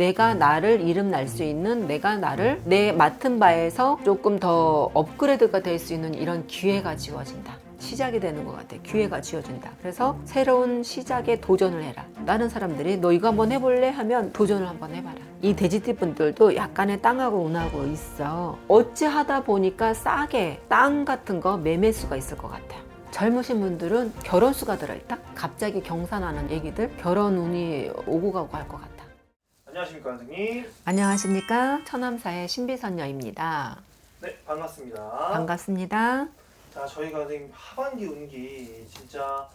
내가 나를 이름 날 수 있는 내가 나를 내 맡은 바에서 조금 더 업그레이드가 될 수 있는 이런 기회가 지워진다. 시작이 되는 것 같아. 기회가 지어진다. 그래서 새로운 시작에 도전을 해라. 다른 사람들이 너 이거 한번 해볼래? 하면 도전을 한번 해봐라. 이 돼지띠 분들도 약간의 땅하고 운하고 있어. 어찌 하다 보니까 싸게 땅 같은 거 매매수가 있을 것 같아. 젊으신 분들은 결혼 수가 들어있다. 갑자기 경사나는 얘기들 결혼 운이 오고 가고 할 것 같아. 안녕하십니까 선생님. 안녕하십니까 천암사의 신비선녀입니다. 네 반갑습니다. 반갑습니다. 자 저희가 선생님 하반기 운기 진짜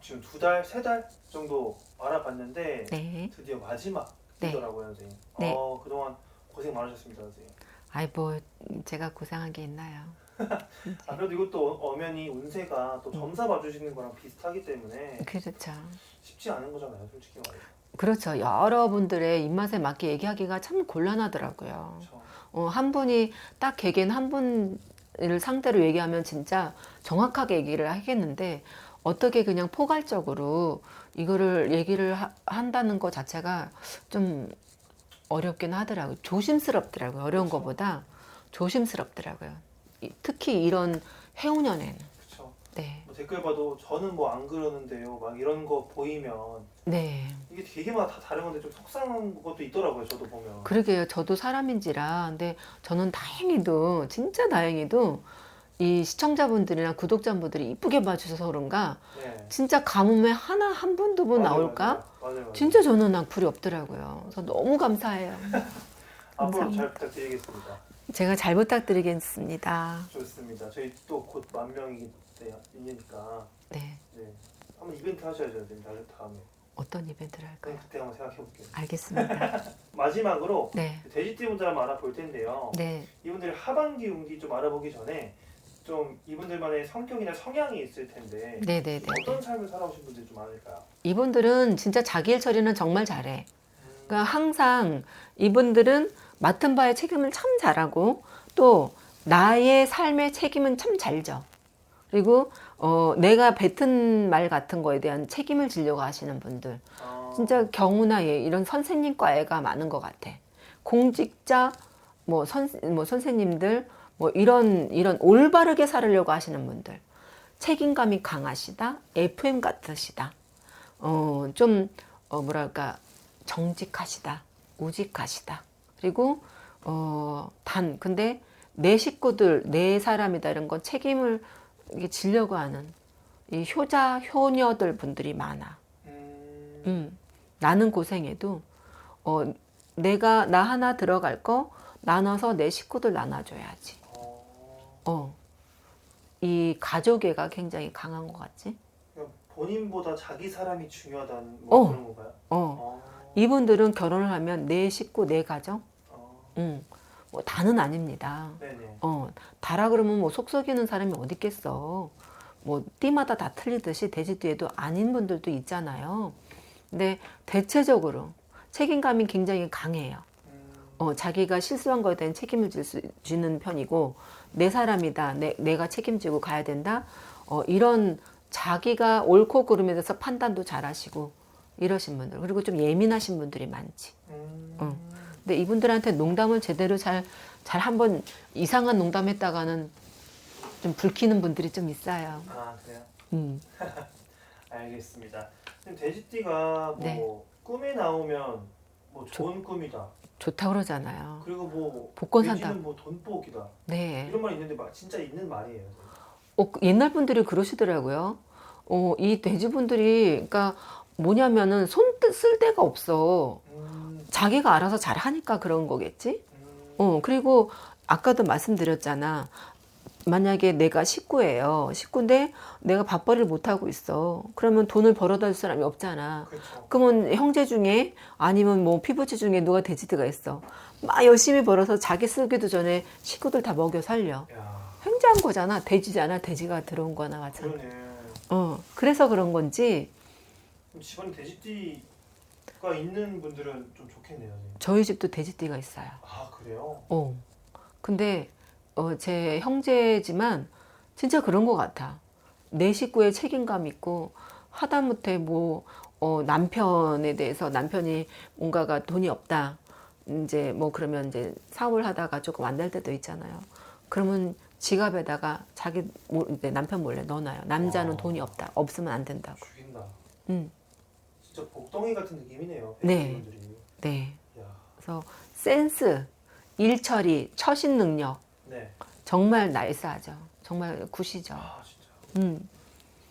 지금 두 달, 세 달 정도 알아봤는데 네. 드디어 네. 마지막이더라고요 선생님. 네. 어 그동안 고생 많으셨습니다 선생님. 아이 뭐 제가 고생한 게 있나요? 아 그래도 이것도 어- 엄연히 운세가 음. 또 점사 봐주시는 거랑 비슷하기 때문에 그렇죠. 쉽지 않은 거잖아요 솔직히 말해서. 그렇죠. 여러분들의 입맛에 맞게 얘기하기가 참 곤란하더라고요. 그렇죠. 어, 한 분이 딱 개개인 한 분을 상대로 얘기하면 진짜 정확하게 얘기를 하겠는데 어떻게 그냥 포괄적으로 이거를 얘기를 하- 한다는 것 자체가 좀 어렵긴 하더라고요. 조심스럽더라고요. 어려운 그렇죠. 것보다 조심스럽더라고요. 이- 특히 이런 해운년에는. 그렇죠. 네. 뭐 댓글 봐도 저는 뭐 안 그러는데요. 막 이런 거 보이면 네. 이게 되게마다 다 다른 건데 좀 속상한 것도 있더라고요. 저도 보면. 그러게요. 저도 사람인지라. 근데 저는 다행히도, 진짜 다행히도 이 시청자분들이나 구독자분들이 이쁘게 봐주셔서 그런가 네. 진짜 가뭄에 하나, 한 분, 두 분 맞아요, 나올까? 맞아요. 맞아요, 맞아요. 진짜 저는 악플이 없더라고요. 그래서 너무 감사해요. 앞으로 감사합니다. 잘 부탁드리겠습니다. 제가 잘 부탁드리겠습니다. 좋습니다. 저희 또 곧 만 명이 이니까 네. 네. 한번 이벤트 하셔야죠, 선생님. 다른 다음에. 어떤 이벤트를 할까요? 그럼 그때 한번 생각해 볼게요. 알겠습니다. 마지막으로 네. 돼지띠 분들 한번 알아볼 텐데요. 네. 이분들의 하반기 운기 좀 알아보기 전에 좀 이분들만의 성격이나 성향이 있을 텐데 네 네 네. 어떤 삶을 살아오신 분들이 좀 많을까요? 이분들은 진짜 자기 일 처리는 정말 잘해. 음, 그러니까 항상 이분들은 맡은 바의 책임을 참 잘하고 또 나의 삶의 책임은 참 잘 져. 그리고 어, 내가 뱉은 말 같은 거에 대한 책임을 지려고 하시는 분들. 아, 진짜 경우나 예, 이런 선생님과 애가 많은 것 같아. 공직자, 뭐, 선, 뭐 선생님들, 뭐 이런, 이런 올바르게 살으려고 하시는 분들. 책임감이 강하시다, FM 같으시다. 어, 좀, 어, 뭐랄까, 정직하시다, 우직하시다. 그리고, 어, 단, 근데 내 식구들, 내 사람이다 이런 건 책임을 이게 지려고 하는 이 효자, 효녀들 분들이 많아. 음, 음, 나는 고생해도 어, 내가 나 하나 들어갈 거 나눠서 내 식구들 나눠줘야지. 어, 어, 이 가족애가 굉장히 강한 것 같지? 본인보다 자기 사람이 중요하다는 뭐 어. 그런 건가요? 어, 어, 이분들은 결혼을 하면 내 식구, 내 가정, 어, 음, 뭐 다는 아닙니다. 네네. 어, 다라 그러면 뭐 속 썩이는 사람이 어디 있겠어. 뭐 띠마다 다 틀리듯이 돼지띠에도 아닌 분들도 있잖아요. 근데 대체적으로 책임감이 굉장히 강해요. 음, 어, 자기가 실수한 거에 대한 책임을 질 수, 지는 편이고 내 사람이다 내, 내가 책임지고 가야 된다 어, 이런 자기가 옳고 그름에 대해서 판단도 잘 하시고 이러신 분들 그리고 좀 예민하신 분들이 많지 음, 어. 근데 이분들한테 농담을 제대로 잘 잘 한번 이상한 농담 했다가는 좀 불키는 분들이 좀 있어요 아 그래요? 음. 알겠습니다. 돼지띠가 뭐 네. 꿈에 나오면 뭐 좋은 꿈이다. 좋다 그러잖아요 그리고 뭐 복권 산다. 돼지는 뭐 돈복이다. 네 이런 말이 있는데 막 진짜 있는 말이에요. 어, 그 옛날 분들이 그러시더라고요. 어, 이 돼지분들이, 그러니까 뭐냐면은 손 쓸 데가 없어. 음, 자기가 알아서 잘 하니까 그런 거겠지? 음, 어, 그리고 아까도 말씀드렸잖아. 만약에 내가 식구예요. 식구인데 내가 밥벌이를 못 하고 있어. 그러면 돈을 벌어다 줄 사람이 없잖아. 그렇죠. 그러면 형제 중에 아니면 뭐 피부치 중에 누가 돼지드가 있어. 막 열심히 벌어서 자기 쓰기도 전에 식구들 다 먹여 살려. 야, 횡재한 거잖아. 돼지잖아. 돼지가 들어온 거나 마찬가지. 그러네. 어, 그래서 그런 건지 그럼 집안에 돼지띠가 있는 분들은 좀 좋겠네요. 선생님. 저희 집도 돼지띠가 있어요. 아 그래요? 어. 근데 어, 제 형제지만 진짜 그런 것 같아. 내 식구에 책임감 있고 하다못해 뭐 어, 남편에 대해서 남편이 뭔가가 돈이 없다. 이제 뭐 그러면 이제 사업을 하다가 조금 안 될 때도 있잖아요. 그러면 지갑에다가 자기 모- 이제 남편 몰래 넣어놔요. 남자는 어. 돈이 없다. 없으면 안 된다고. 죽인다. 음, 진짜 복덩이 같은 느낌이네요. 네. 배우분들이. 네. 야, 그래서 센스, 일처리, 처신 능력 네. 정말 나이스하죠. 정말 굿이죠. 아 진짜. 음.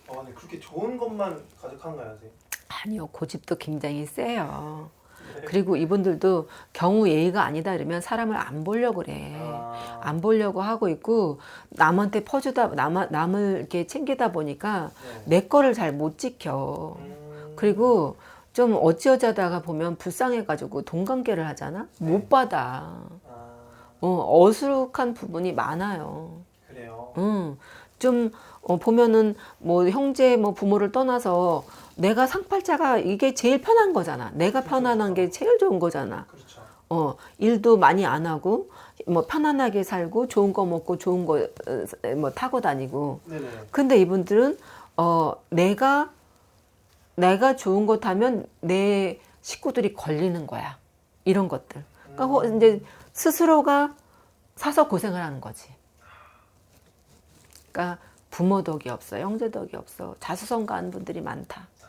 아 근데 그렇게 좋은 것만 가득한가요, 선생님? 아니요, 고집도 굉장히 세요. 네. 그리고 이분들도 경우 예의가 아니다 이러면 사람을 안 보려고 그래. 아, 안 보려고 하고 있고 남한테 퍼주다 남 남을 이렇게 챙기다 보니까 네. 내 거를 잘 못 지켜. 음, 그리고 좀 어찌어쩌다가 보면 불쌍해가지고 돈 관계를 하잖아. 네. 못 받아. 아 어, 어수룩한 부분이 많아요. 그래요. 음, 좀 어, 보면은 뭐 형제 뭐 부모를 떠나서 내가 상팔자가 이게 제일 편한 거잖아. 내가 그렇죠, 편안한 게 그렇죠. 제일 좋은 거잖아. 그렇죠. 어, 일도 많이 안 하고 뭐 편안하게 살고 좋은 거 먹고 좋은 거 뭐 타고 다니고. 네네. 근데 이분들은 어, 내가 내가 좋은 거 타면 내 식구들이 걸리는 거야. 이런 것들. 그러니까 호- 음, 이제 스스로가 사서 고생을 하는 거지. 그러니까 부모 덕이 없어, 형제 덕이 없어, 자수성가한 분들이 많다. 아,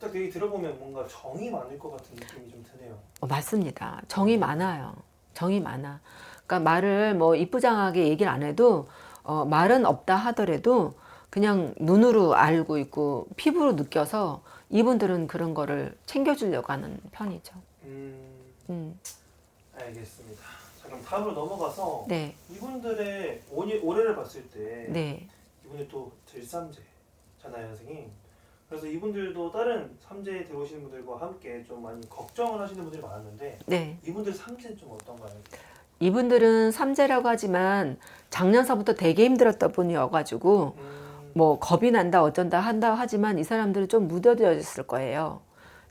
딱 얘기 들어보면 뭔가 정이 많을 것 같은 느낌이 좀 드네요. 어, 맞습니다. 정이 많아요. 정이 많아. 그러니까 말을 뭐 이쁘장하게 얘기를 안 해도 어, 말은 없다 하더라도 그냥 눈으로 알고 있고 피부로 느껴서 이분들은 그런 거를 챙겨주려고 하는 편이죠. 음, 음, 알겠습니다. 자 그럼 다음으로 넘어가서 네, 이분들의 올해, 올해를 봤을 때 네, 이분이 또 들삼재잖아요, 선생님. 그래서 이분들도 다른 삼재에 들어오시는 분들과 함께 좀 많이 걱정을 하시는 분들이 많았는데 네. 이분들 삼재는 좀 어떤가요? 이분들은 삼재라고 하지만 작년서부터 되게 힘들었던 분이어가지고 음, 뭐 겁이 난다 어쩐다 한다 하지만 이 사람들은 좀 무뎌졌을 거예요.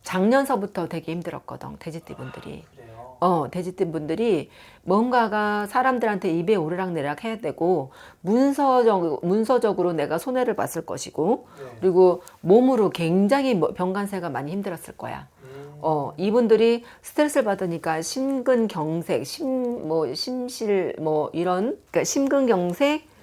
작년서부터 되게 힘들었거든 돼지띠 분들이. 그래요. 어 돼지띠 분들이 뭔가가 사람들한테 입에 오르락내락 해야 되고 문서적 문서적으로 내가 손해를 봤을 것이고 네. 그리고 몸으로 굉장히 뭐 병간세가 많이 힘들었을 거야. 음, 어, 이분들이 스트레스를 받으니까 심근경색, 심뭐 심실 뭐 이런 그러니까 심근경색 네.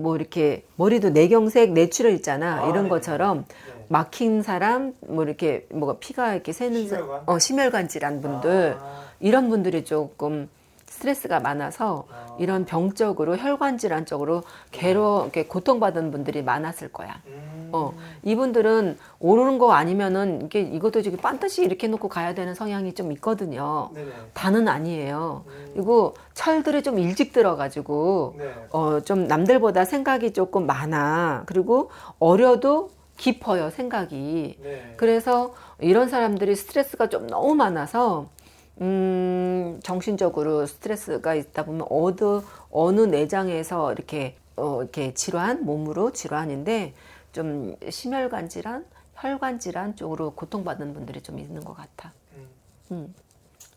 뭐 이렇게 머리도 내경색 내추럴 있잖아. 아, 이런 네. 것처럼 네. 막힌 사람 뭐 이렇게 뭐가 피가 이렇게 새는 사- 심혈관? 어, 심혈관 질환 분들 아, 이런 분들이 조금 스트레스가 많아서 아. 이런 병적으로 혈관 질환 쪽으로 괴로 이렇게 고통받은 분들이 많았을 거야. 음, 어, 이분들은 오르는 거 아니면은 이게 이것도 저기 반드시 이렇게 놓고 가야 되는 성향이 좀 있거든요. 네네. 다는 아니에요. 음, 그리고 철들이 좀 일찍 들어가지고 네. 어, 좀 남들보다 생각이 조금 많아. 그리고 어려도 깊어요, 생각이. 네. 그래서 이런 사람들이 스트레스가 좀 너무 많아서 음, 정신적으로 스트레스가 있다 보면 어느 어느 내장에서 이렇게 어, 이렇게 질환 몸으로 질환인데 좀 심혈관 질환, 혈관 질환 쪽으로 고통받는 분들이 좀 있는 것 같아. 음, 음.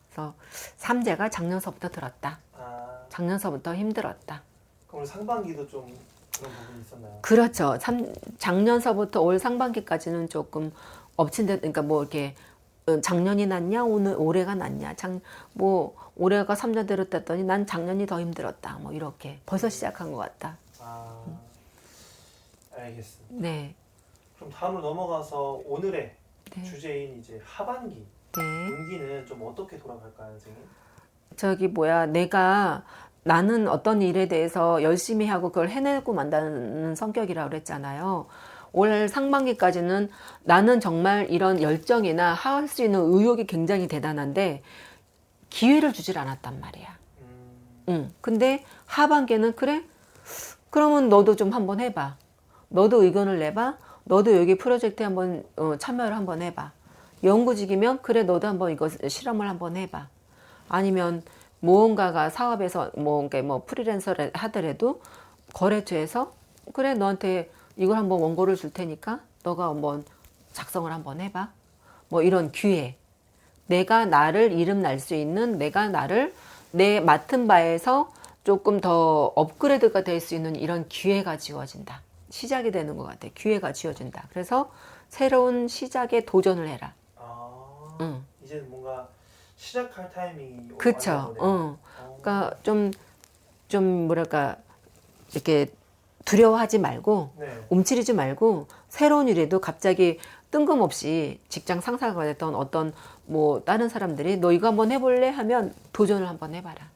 그래서 삼재가 작년서부터 들었다. 아, 작년서부터 힘들었다. 그럼 상반기도 좀 그런 부분이 있었나요? 그렇죠. 삼, 작년서부터 올 상반기까지는 조금 엎친 데, 그러니까 뭐 이렇게 어, 작년이 낫냐, 오늘 올해가 낫냐, 장, 뭐 올해가 삼년 들었다더니 난 작년이 더 힘들었다. 뭐 이렇게 벌써 시작한 것 같다. 아, 알겠습니다. 네, 그럼 다음으로 넘어가서 오늘의 네, 주제인 이제 하반기 네. 운기는 좀 어떻게 돌아갈까요, 선생님? 저기 뭐야, 내가 나는 어떤 일에 대해서 열심히 하고 그걸 해내고 만다는 성격이라고 그랬잖아요. 올 상반기까지는 나는 정말 이런 열정이나 할 수 있는 의욕이 굉장히 대단한데 기회를 주질 않았단 말이야. 음, 응. 근데 하반기는 그래? 그러면 너도 좀 한번 해봐. 너도 의견을 내봐. 너도 여기 프로젝트에 한번 어, 참여를 한번 해봐. 연구직이면 그래 너도 한번 이거 실험을 한번 해봐. 아니면 무언가가 사업에서 뭔가 뭐 프리랜서를 하더라도 거래처에서 그래 너한테 이걸 한번 원고를 줄 테니까 너가 한번 작성을 한번 해봐. 뭐 이런 기회. 내가 나를 이름 날 수 있는 내가 나를 내 맡은 바에서 조금 더 업그레이드가 될 수 있는 이런 기회가 지어진다. 시작이 되는 것 같아. 기회가 지어진다. 그래서 새로운 시작에 도전을 해라. 아, 응. 이제는 뭔가 시작할 타이밍이 그쵸. 보네요. 어. 어. 그러니까 좀, 좀 뭐랄까, 이렇게 두려워하지 말고, 네. 움츠리지 말고, 새로운 일에도 갑자기 뜬금없이 직장 상사가 됐던 어떤 뭐 다른 사람들이 너 이거 한번 해볼래? 하면 도전을 한번 해봐라.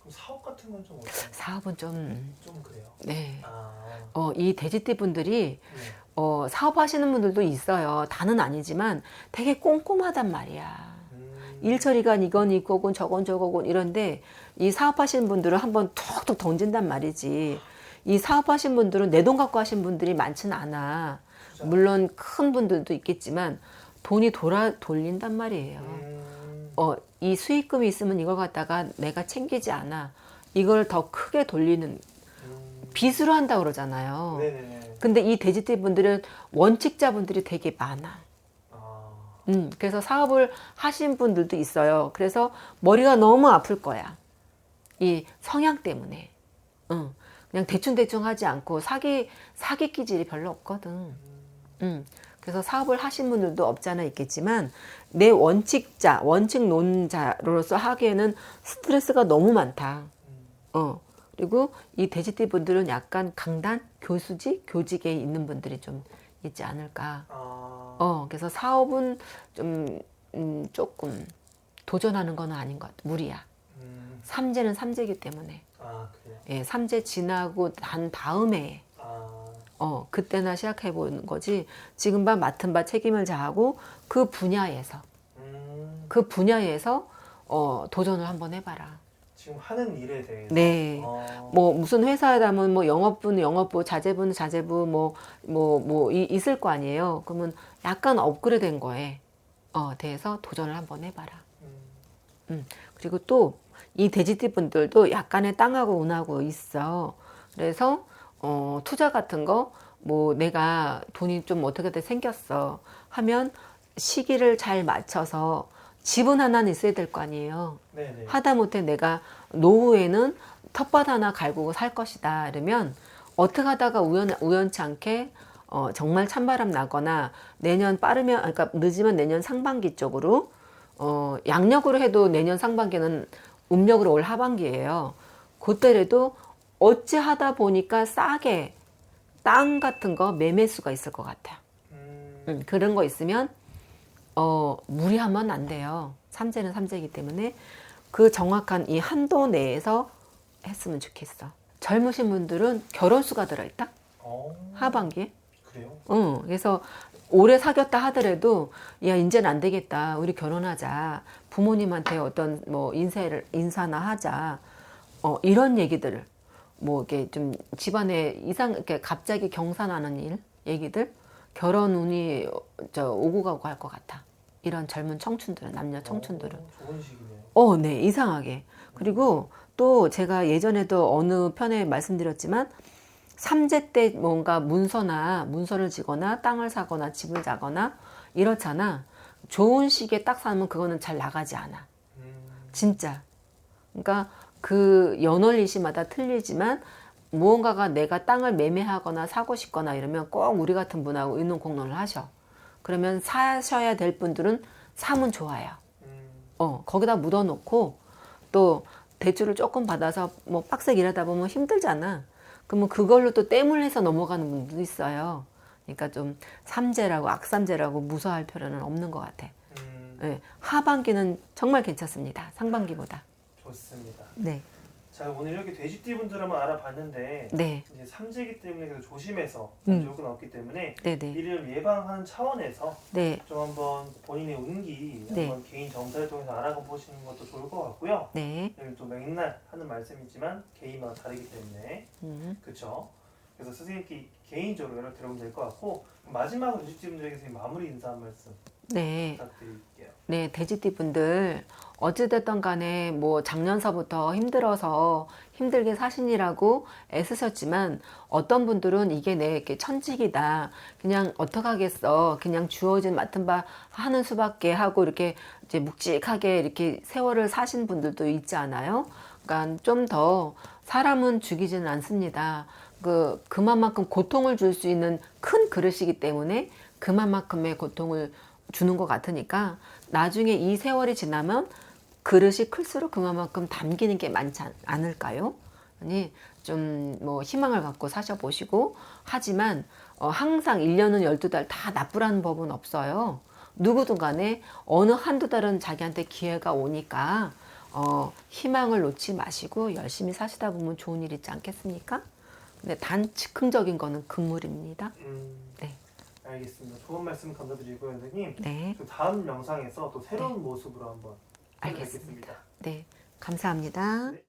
그럼 사업 건좀 어때요? 사업은 좀, 좀 그래요. 네. 아, 어, 이 돼지띠 분들이 네. 어, 사업하시는 분들도 있어요. 다는 아니지만 되게 꼼꼼하단 말이야. 음, 일 처리가 이건 이거군 저건 저거군 이런데 이 사업하시는 분들은 한번 툭툭 던진단 말이지. 이 사업하신 분들은 내 돈 갖고 하신 분들이 많지는 않아. 진짜? 물론 큰 분들도 있겠지만 돈이 돌아 돌린단 말이에요. 음, 어, 이 수익금이 있으면 이걸 갖다가 내가 챙기지 않아. 이걸 더 크게 돌리는 음. 빚으로 한다 그러잖아요. 네네네. 근데 이 돼지띠 분들은 원칙자분들이 되게 많아. 아, 음, 그래서 사업을 하신 분들도 있어요. 그래서 머리가 너무 아플 거야. 이 성향 때문에. 응. 그냥 대충대충 하지 않고 사기, 사기 기질이 별로 없거든. 음. 그래서 사업을 하신 분들도 없잖아 있겠지만 내 원칙자, 원칙론자로서 하기에는 스트레스가 너무 많다. 음, 어. 그리고 이 돼지띠 분들은 약간 강단, 교수지, 교직에 있는 분들이 좀 있지 않을까. 아, 어, 그래서 사업은 좀, 음, 조금 도전하는 건 아닌 것 같아. 무리야. 음, 삼재는 삼재이기 때문에. 아 그래요. 예, 삼재 지나고 난 다음에, 아, 어, 그때나 시작해 보는 거지. 지금 바 맡은 바 책임을 다하고 그 분야에서, 음, 그 분야에서, 어, 도전을 한번 해봐라. 지금 하는 일에 대해서. 네. 어, 뭐 무슨 회사라면 뭐 영업부는 영업부, 자재부는 자재부 뭐 뭐 뭐 있을 거 아니에요. 그러면 약간 업그레이드된 거에 어 대해서 도전을 한번 해봐라. 음, 그리고 또 이 돼지띠 분들도 약간의 땅하고 운하고 있어. 그래서 어 투자 같은 거 뭐 내가 돈이 좀 어떻게 돼 생겼어 하면 시기를 잘 맞춰서 집은 하나는 있어야 될 거 아니에요. 네네. 하다못해 내가 노후에는 텃밭 하나 갈고 살 것이다 이러면 어떻게 하다가 우연 우연치 않게 어, 정말 찬바람 나거나 내년 빠르면 아니, 그러니까 늦으면 내년 상반기 쪽으로 어, 양력으로 해도 내년 상반기는 음력으로 올 하반기예요. 그때라도 어찌 하다 보니까 싸게 땅 같은 거 매매수가 있을 것 같아요. 음, 음, 그런 거 있으면 어, 무리하면 안 돼요. 삼재는 삼재이기 때문에 그 정확한 이 한도 내에서 했으면 좋겠어. 젊으신 분들은 결혼수가 들어있다. 어, 하반기에. 그래요. 응. 그래서 오래 사귀었다 하더라도 야 이제는 안 되겠다. 우리 결혼하자. 부모님한테 어떤 뭐 인사를 인사나 하자. 어 이런 얘기들을 뭐 이렇게 좀 집안에 이상 이렇게 갑자기 경사나는 일 얘기들 결혼 운이 저 오고 가고 할 것 같아. 이런 젊은 청춘들은 남녀 청춘들은. 어, 좋은 시기네요. 어, 네, 이상하게. 그리고 또 제가 예전에도 어느 편에 말씀드렸지만 삼재 때 뭔가 문서나 문서를 지거나 땅을 사거나 집을 사거나 이렇잖아. 좋은 시기에 딱 사면 그거는 잘 나가지 않아. 음, 진짜. 그러니까 그 연월일시마다 틀리지만 무언가가 내가 땅을 매매하거나 사고 싶거나 이러면 꼭 우리 같은 분하고 의논 공론을 하셔. 그러면 사셔야 될 분들은 사면 좋아요. 음, 어, 거기다 묻어놓고 또 대출을 조금 받아서 뭐 빡세게 일하다 보면 힘들잖아. 그러면 그걸로 또 땜을 해서 넘어가는 분들도 있어요. 그러니까 좀 삼재라고 악삼재라고 무서워할 필요는 없는 것 같아. 음, 예, 하반기는 정말 괜찮습니다. 상반기보다. 좋습니다. 네, 자 오늘 이렇게 돼지띠 분들 한번 알아봤는데 네, 이제 삼재기 때문에 그래서 조심해서 음. 건 없기 때문에 네, 네, 이를 예방하는 차원에서 네, 좀 한번 본인의 운기 네. 한번 개인 점사를 통해서 알아가 보시는 것도 좋을 것 같고요. 네. 여기 또 맨날 하는 말씀이지만 개인마다 다르기 때문에 음, 그렇죠. 그래서 선생님께 개인적으로 연락 드려보면 될 것 같고 마지막으로 돼지띠 분들에게 선생님 마무리 인사 한 말씀 네. 부탁드릴게요. 네, 돼지띠 분들 어찌됐든 간에 뭐 작년서부터 힘들어서 힘들게 사신이라고 애쓰셨지만 어떤 분들은 이게 내 천직이다. 그냥 어떡하겠어. 그냥 주어진 맡은 바 하는 수밖에 하고 이렇게 이제 묵직하게 이렇게 세월을 사신 분들도 있지 않아요? 그러니까 좀 더 사람은 죽이지는 않습니다. 그 그만큼 고통을 줄 수 있는 큰 그릇이기 때문에 그만큼의 고통을 주는 것 같으니까 나중에 이 세월이 지나면 그릇이 클수록 그만큼 담기는 게 많지 않- 않을까요? 아니 좀 뭐 희망을 갖고 사셔 보시고 하지만 어, 항상 1년은 12달 다 나쁘라는 법은 없어요. 누구든 간에 어느 한두 달은 자기한테 기회가 오니까 어, 희망을 놓지 마시고 열심히 사시다 보면 좋은 일 있지 않겠습니까? 근데 단 즉흥적인 거는 금물입니다. 음, 네. 알겠습니다. 좋은 말씀 감사드리고요, 선생님. 네, 그 다음 영상에서 또 새로운 모습으로 한번 알겠습니다. 네, 감사합니다. 네.